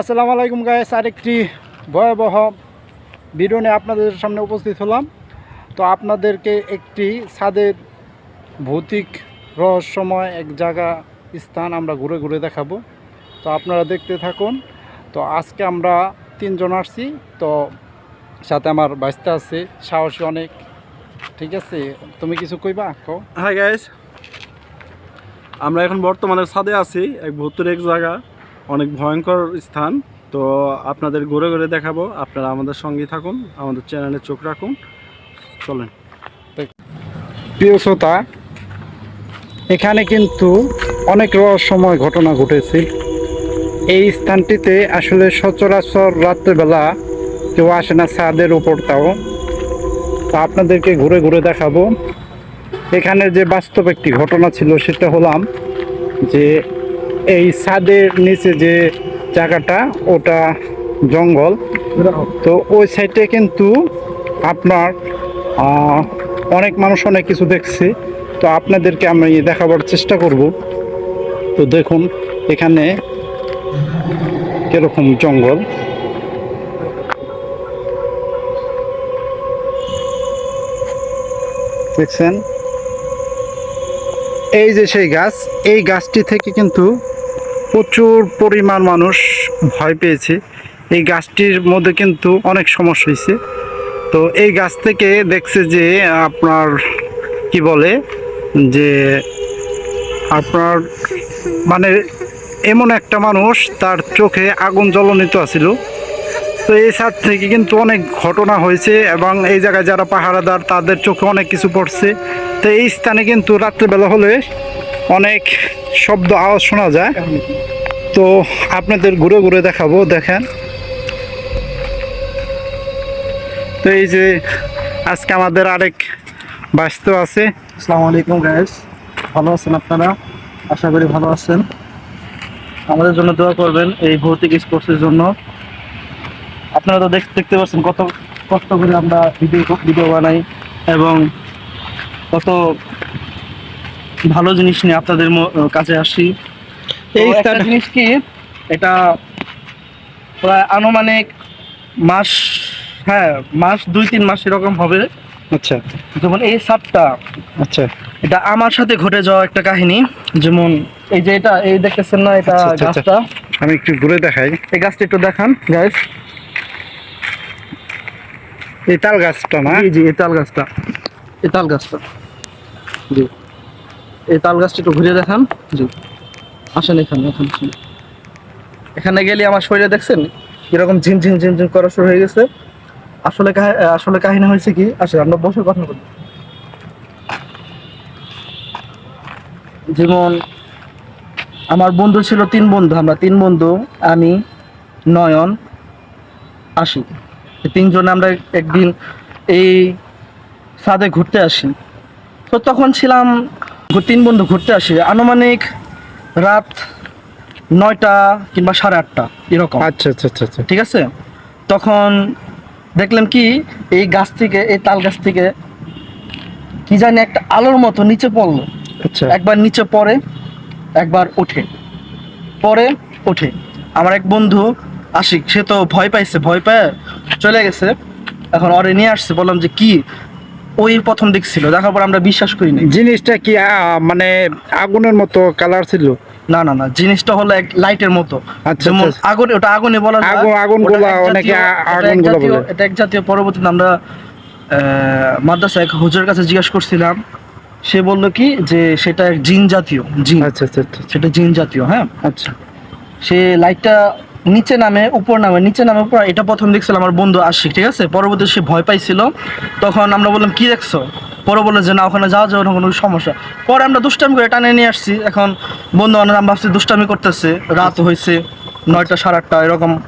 আসসালামু আলাইকুম গায়েস আরেকটি ভয়াবহ ভিডিও নিয়ে আপনাদের সামনে উপস্থিত হলাম। তো আপনাদেরকে একটি ছাদের ভৌতিক রহস্যময় এক জায়গা স্থান আমরা ঘুরে ঘুরে দেখাবো। তো আপনারা দেখতে থাকুন। তো আজকে আমরা তিনজন আসছি। তো সাথে আমার বাচ্চা আছে, সাহসী অনেক। ঠিক আছে, তুমি কিছু কইবা? কও। হাই গাইস আমরা এখন বর্তমানে ছাদে আছি, এক ভূতের এক জায়গা। অনেক ভয়ঙ্কর স্থান, তো আপনাদের ঘুরে ঘুরে দেখাবো। আপনারা আমাদের সঙ্গে থাকুন, আমাদের চ্যানেলে চোখ রাখুন। চলেন। প্রিয় শ্রোতা, এখানে কিন্তু অনেক রহস্যময় ঘটনা ঘটেছে। এই স্থানটিতে আসলে সচরাচর রাত্রেবেলা কেউ আসে না ছাদের উপর তাও। তো আপনাদেরকে ঘুরে ঘুরে দেখাবো। এখানে যে বাস্তব একটি ঘটনা ছিল, সেটা হলাম যে এই ছাদের নিচে যে জায়গাটা, ওটা জঙ্গল। তো ওই সাইডে কিন্তু আপনার অনেক মানুষ অনেক কিছু দেখছে। তো আপনাদেরকে আমি দেখাবার চেষ্টা করব। তো দেখুন, এখানে কীরকম জঙ্গল। দেখছেন? এই যে সেই গাছ, এই গাছটি থেকে কিন্তু প্রচুর পরিমাণ মানুষ ভয় পেয়েছে। এই গাছটির মধ্যে কিন্তু অনেক সমস্যা হয়েছে। তো এই গাছ থেকে দেখছে যে আপনার, কি বলে, যে আপনার মানে এমন একটা মানুষ তার চোখে আগুন জ্বলনিত আছিল। তো এই ছাদ থেকে কিন্তু অনেক ঘটনা হয়েছে এবং এই জায়গায় যারা পাহারাদার তাদের চোখে অনেক কিছু পড়ছে। তো এই স্থানে কিন্তু রাত্রেবেলা হলে অনেক শব্দ, আওয়াজ শোনা যায়। তো আপনাদের ঘুরে ঘুরে দেখাবো, দেখেন। তো এই যে আজকে আমাদের আরেক বাস্ত আছে। আসসালামু আলাইকুম গাইস ভালো আছেন আপনারা? আশা করি ভালো আছেন। আমাদের জন্য দোয়া করবেন এই ভৌতিক স্পোর্টসের জন্য। আপনারা তো দেখ- দেখতে পাচ্ছেন কত কষ্ট করে আমরা ভিডিও ভিডিও বানাই এবং কত ভালো জিনিস নিয়ে আপনাদের কাছে আসি। এই জিনিস কি এটা প্রায় আনুমানিক মাস হ্যাঁ মাস দুই তিন মাস এরকম হবে। আচ্ছা। যেমন এই সাপটা আচ্ছা। এটা আমার সাথে ঘটে যাওয়া একটা কাহিনী। যেমন এই যে এটা এই দেখতেছেন না এটা আচ্ছা, আচ্ছা, আচ্ছা। গাছটা? আমি একটু ঘুরে দেখাই। এই গাছটা একটু দেখান গাইস এই তাল গাছটা না? জি এই তাল গাছটা। এই তাল গাছটা। জি। এই তাল গাছটা একটু ঘুরে দেখান। জি। আসেন এখানে এখানে এখানে গেলে আমার শরীরে দেখছেন এরকম ঝিম ঝিম ঝিম ঝিম করা শুরু হয়ে গেছে। আসলে আসলে কাহিনী হয়েছে কি? আসলে আমরা বসে কথা বলি। যেমন, আমার বন্ধু ছিল তিন বন্ধু, আমরা তিন বন্ধু, আমি, নয়ন আসি তিনজনে আমরা একদিন এই সাদে ঘুরতে আসি। তো তখন ছিলাম তিন বন্ধু ঘুরতে আসি। আনুমানিক রাত নয়টা কিংবা সাড়ে আটটা এরকম। আচ্ছা আচ্ছা আচ্ছা আচ্ছা। ঠিক আছে? তখন দেখলাম কি এই গাছ থেকে এই তাল গাছ থেকে কি জানি একটা আলোর মতো নিচে পড়ল। আচ্ছা। একবার নিচে পড়ে একবার ওঠে। পরে ওঠে। আমার এক বন্ধু আশিক সে তো ভয় পাইছে ভয় পেয়ে চলে গেছে। এখন অরে নিয়ে আসছে বললাম যে কি? ওই প্রথম দেখছিল দেখার পর আমরা বিশ্বাস করি নাই। জিনিসটা কি আহ, মানে আগুনের মতো কালার ছিল? না না না জিনিসটা হলো এক লাইটের মতো। আচ্ছা, যেমন আচ্ছা। আগুন ওটা আগুনে বলা আগুন- ওটা অনেকে জাতীয়- আ- এটা এক জাতীয়- বলে। এটা এক জাতীয় পরবর্তীতে আমরা মাদ্রাসা এক হুজুরের কাছে জিজ্ঞাসা করছিলাম। সে বলল কি যে সেটা এক জিন জাতীয় জিন। আচ্ছা আচ্ছা আচ্ছা সেটা জিন জাতীয় হ্যাঁ? আচ্ছা। সে লাইটটা নিচে নামে, উপর নামে, নিচে নামে উপর এটা প্রথম দেখছিলাম আমার বন্ধু আশিক, ঠিক আছে? পরবর্তী সে ভয় পাইছিল। তখন আমরা বললাম, কি দেখছ? পরে বলল যে, না, ওখানে যাওয়া যাবে না, কোনো সমস্যা। পরে আমরা দুষ্টামি করে টানে নিয়ে আসছি। এখন বন্ধু বান্ধব আমরা ভাবছি দুষ্টামি করতেছে। রাত হয়েছে নয়টা সাড়ে আটটা, এরকম।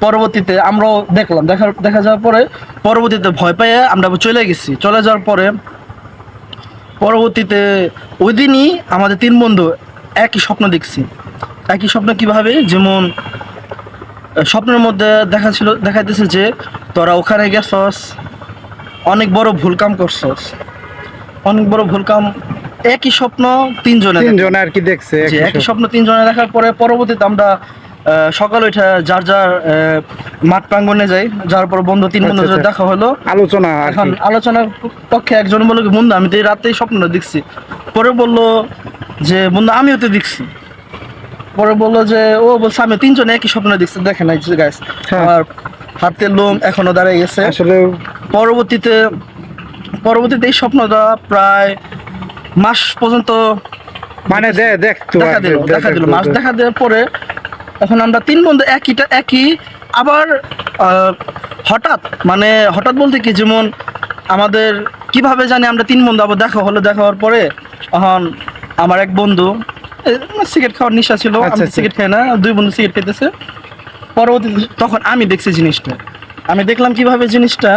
পরবর্তীতে আমরাও দেখলাম, দেখা দেখা যাওয়ার পরে পরবর্তীতে ভয় পেয়ে আমরা চলে গেছি। চলে যাওয়ার পরে পরবর্তীতে ওই দিনই আমাদের তিন বন্ধু একই স্বপ্ন দেখছি। একই স্বপ্ন কীভাবে? যেমন স্বপ্নের মধ্যে দেখা ছিল দেখাইতেছে যে তোরা ওখানে গেছস অনেক বড় ভুল কাম করছস। অনেক বড় ভুল কাম একই স্বপ্ন তিনজনে তিনজনে আর কি দেখছে একই স্বপ্ন। তিনজনে দেখার পরে পরবর্তীতে আমরা সকাল ওইটা যার যার মাঠ প্রাঙ্গনে যাই যার পর বন্ধু তিন বন্ধু আচ্ছা, আচ্ছা। দেখা হলো। আলোচনা এখন আলোচনার পক্ষে একজন বলল কি, বন্ধু আমি তো এই রাতেই স্বপ্নটা দেখছি। পরে বলল যে বন্ধু আমিও তো দেখছি। পরে বলল যে ও বলছে আমি তিনজনে একই স্বপ্ন দেখছি দেখেন এই গাছ হ্যাঁ। আমার হাতের লোম এখনও দাঁড়িয়ে গেছে। আসলে পরবর্তীতে পরবর্তীতে এই স্বপ্নটা প্রায় মাস পর্যন্ত মানে দেখ দেখা দিল দেখ, দিল। মাস দেখা। দেওয়ার পরে এখন আমরা তিন বন্ধু একইটা একই আবার হঠাৎ মানে হঠাৎ বলতে কি যেমন আমাদের কীভাবে জানি আমরা তিন বন্ধু আবার দেখা হলো দেখা হওয়ার পরে এখন আমার এক বন্ধু সিগারেট খাওয়ার নেশা ছিল আচ্ছা, আমি আচ্ছা। সিগারেট খাই না দুই বন্ধু সিগারেট খেতেছে পরবর্তীতে তখন আমি দেখছি জিনিসটা আমি দেখলাম কীভাবে জিনিসটা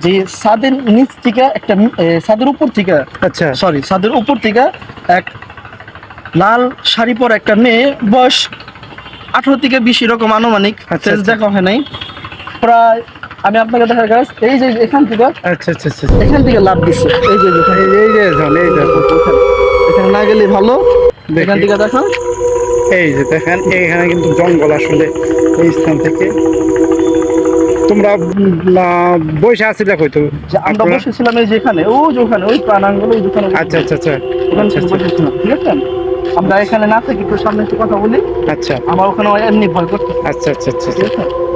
যে ছাদের নিচ থেকে একটা এ, ছাদের উপর থেকে আচ্ছা সরি ছাদের উপর থেকে এক লাল শাড়ি পর একটা মেয়ে বয়স আঠারো থেকে বিশ এরকম আনুমানিক আচ্ছা, আচ্ছা। দেখা হয় নাই প্রায় আমি আপনাকে দেখা গাছ এই যে এখান থেকে আচ্ছা আচ্ছা আচ্ছা এখান থেকে লাভ দিচ্ছে এই যে এই- যে এই যে এখানে না গেলে ভালো। এখান থেকে দেখো এই যে দেখেন এখানে কিন্তু জঙ্গল আসলে এই স্থান থেকে। তোমরা বসে আছিলে হয়তো আমরা বসেছিলাম এই যে এখানে ও যে ওখানে ওই প্রাণাঙ্গল ওই যেখানে আচ্ছা আচ্ছা আচ্ছা। আচ্ছা আচ্ছা। বসেছিলাম ঠিক আছে? আমরা এখানে না থাকি একটু সামনে একটু কথা বলি। আচ্ছা। আমার ওখানে এমনি ভয় করতে আচ্ছা আচ্ছা আচ্ছা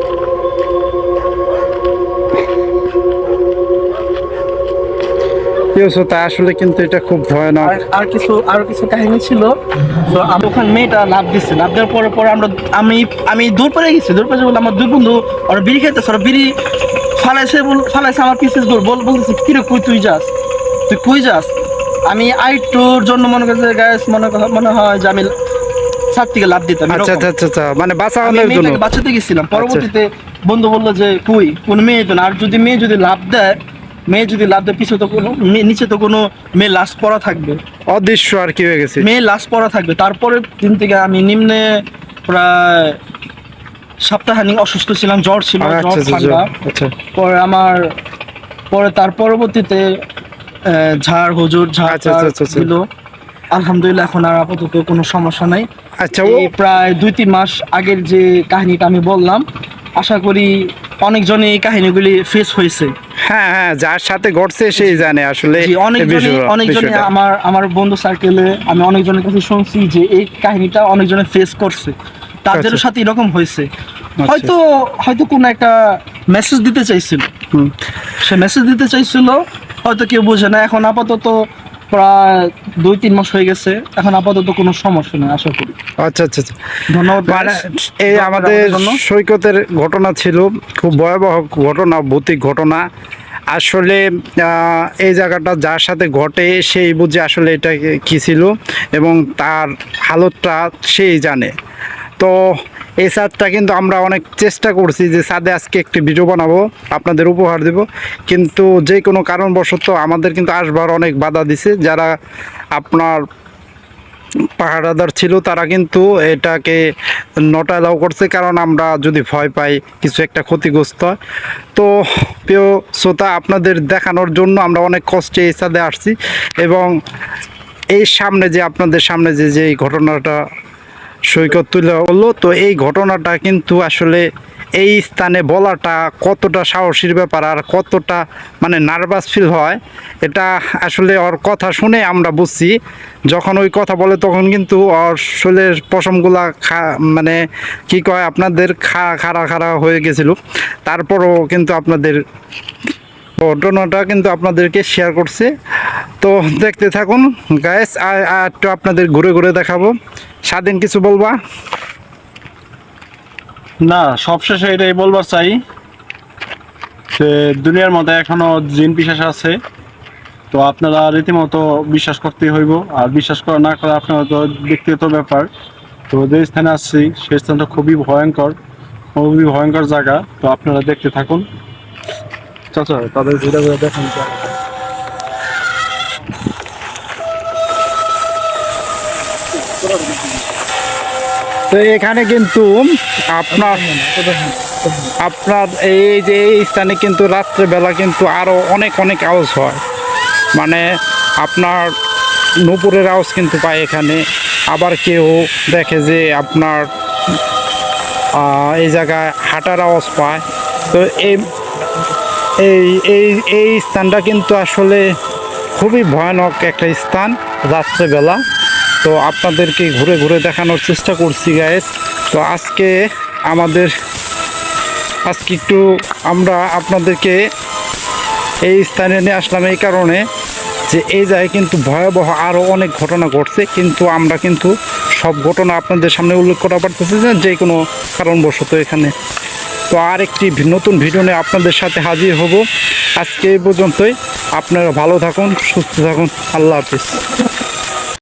ঠিক আছে তা আসলে কিন্তু এটা খুব ভয়ানক। আর কিছু আর কিছু কাহিনী ছিল। তো আমি ওখানে মেয়েটা লাভ দিচ্ছে লাভ দেওয়ার পরে পরে আমরা আমি আমি দূর পরে গেছি। দূর পরে আমার দুই বন্ধু ওরা বিড়ি খেতেছে ওরা বিড়ি ফালাইছে বল- ফালাইছে আমার দূর। বল বলতেছে কিরে কই তুই যাস? তুই কই যাস? আমি আইটোর জন্য মনে করছে গ্যাস মনে মনে হয় যে আমি ছাদ থেকে লাভ দিতাম। আচ্ছা আচ্ছা আচ্ছা আচ্ছা। মানে বাঁচানোর জন্য। বাঁচাতে গেছিলাম। পরবর্তীতে বন্ধু বলল যে কই? কোন মেয়ে তো না। আর যদি মেয়ে যদি লাভ দেয় মেয়ে যদি লাভ দেয় পিছনে তো কোনো নিচে তো কোনো মেয়ে লাশ পড়া থাকবে। অদৃশ্য আর কি হয়ে গেছে। মেয়ে লাশ পড়া থাকবে। তারপরে দিন থেকে আমি নিম্নে প্রায় সপ্তাহানি অসুস্থ ছিলাম জ্বর ছিল আচ্ছা জ্বর আচ্ছা ঠান্ডা। আচ্ছা। পরে আমার পরে তার পরবর্তীতে ঝাড় হুজুর ঝাড়। দিল। আলহামদুলিল্লাহ এখন আর আপাতত কোনো সমস্যা নাই। আচ্ছা ও প্রায় দুই তিন মাস আগের যে কাহিনীটা আমি বললাম আশা করি অনেকজনই এই কাহিনীগুলি ফেস হয়েছে। হ্যাঁ হ্যাঁ যার সাথে ঘটছে সেই জানে আসলে। আমার আমার বন্ধু সার্কেলে আমি অনেকজনের কাছে শুনছি যে এই কাহিনীটা অনেকজনে ফেস করছে তাদের আচ্ছা। সাথে এরকম হয়েছে হয়তো হয়তো কোনো একটা মেসেজ দিতে চাইছিল হুম। সে মেসেজ দিতে চাইছিল হয়তো কেউ বোঝে না এখন আপাতত প্রায় দুই তিন মাস হয়ে গেছে। এখন আপাতত কোনো সমস্যা নেই আশা করি। আচ্ছা আচ্ছা আচ্ছা। ধন্যবাদ এই আমাদের। সৈকতের ঘটনা ছিল খুব ভয়াবহ ঘটনা ভৌতিক ঘটনা। আসলে এই জায়গাটা যার সাথে ঘটে সেই বুঝে আসলে এটা কি ছিল এবং তার হালতটা সেই জানে। তো এই সাদটা কিন্তু আমরা অনেক চেষ্টা করছি যে সাদে আজকে একটি ভিডিও বানাবো, আপনাদের উপহার দেব। কিন্তু যে কোনো কারণবশত আমাদের কিন্তু আসবার অনেক বাধা দিছে। যারা আপনার পাহারাদার ছিল, তারা কিন্তু এটাকে নট অ্যালাউ করছে। কারণ আমরা যদি ভয় পাই, কিছু একটা ক্ষতিগ্রস্ত। তো প্রিয় শ্রোতা, আপনাদের দেখানোর জন্য আমরা অনেক কষ্টে এই সাথে আসছি এবং এই সামনে যে, আপনাদের সামনে যে যে ঘটনাটা সৈকত তুলে হলো তো এই ঘটনাটা কিন্তু আসলে এই স্থানে বলাটা কতটা সাহসীর ব্যাপার আর কতটা মানে নার্ভাস ফিল হয়, এটা আসলে ওর কথা শুনে আমরা বুঝছি। যখন ওই কথা বলে তখন কিন্তু ওর শরীরের পশমগুলা খা মানে কি কয়, আপনাদের খা, খাড়া খাড়া হয়ে গেছিল। তারপরও কিন্তু আপনাদের ঘটনাটা কিন্তু আপনাদেরকে শেয়ার করছে। তো দেখতে থাকুন গায়েস আর একটু আপনাদের ঘুরে ঘুরে দেখাবো। স্বাধীন কিছু বলবা? না, সবশেষে এটাই বলবার চাই যে, দুনিয়ার মধ্যে এখনও জিন পিসাস আছে, তো আপনারা রীতিমতো বিশ্বাস করতে হইব। আর বিশ্বাস করা না করা আপনারা তো ব্যক্তিগত ব্যাপার। তো যে স্থানে আসছি সেই স্থানটা খুবই ভয়ঙ্কর খুবই ভয়ঙ্কর জায়গা। তো আপনারা দেখতে থাকুন। চাচা, তাদের ঘুরে ঘুরে দেখেন। তো এখানে কিন্তু আপনার আপনার এই যে এই স্থানে কিন্তু রাত্রেবেলা কিন্তু আরও অনেক অনেক আওয়াজ হয়। মানে আপনার নুপুরের আওয়াজ কিন্তু পায় এখানে। আবার কেউ দেখে যে আপনার এই জায়গায় হাঁটার আওয়াজ পায়। তো এই এই এই এই স্থানটা কিন্তু আসলে খুবই ভয়ানক একটা স্থান রাত্রেবেলা। তো আপনাদেরকে ঘুরে ঘুরে দেখানোর চেষ্টা করছি গায়েস তো আজকে আমাদের, আজকে একটু আমরা আপনাদেরকে এই স্থানে নিয়ে আসলাম এই কারণে যে এই জায়গায় কিন্তু ভয়াবহ আরও অনেক ঘটনা ঘটছে, কিন্তু আমরা কিন্তু সব ঘটনা আপনাদের সামনে উল্লেখ করা পারতেছি না, যে কোনো কারণবশত এখানে। তো আর একটি নতুন ভিডিও নিয়ে আপনাদের সাথে হাজির হব। আজকে এই পর্যন্তই। আপনারা ভালো থাকুন, সুস্থ থাকুন। আল্লাহ হাফিজ।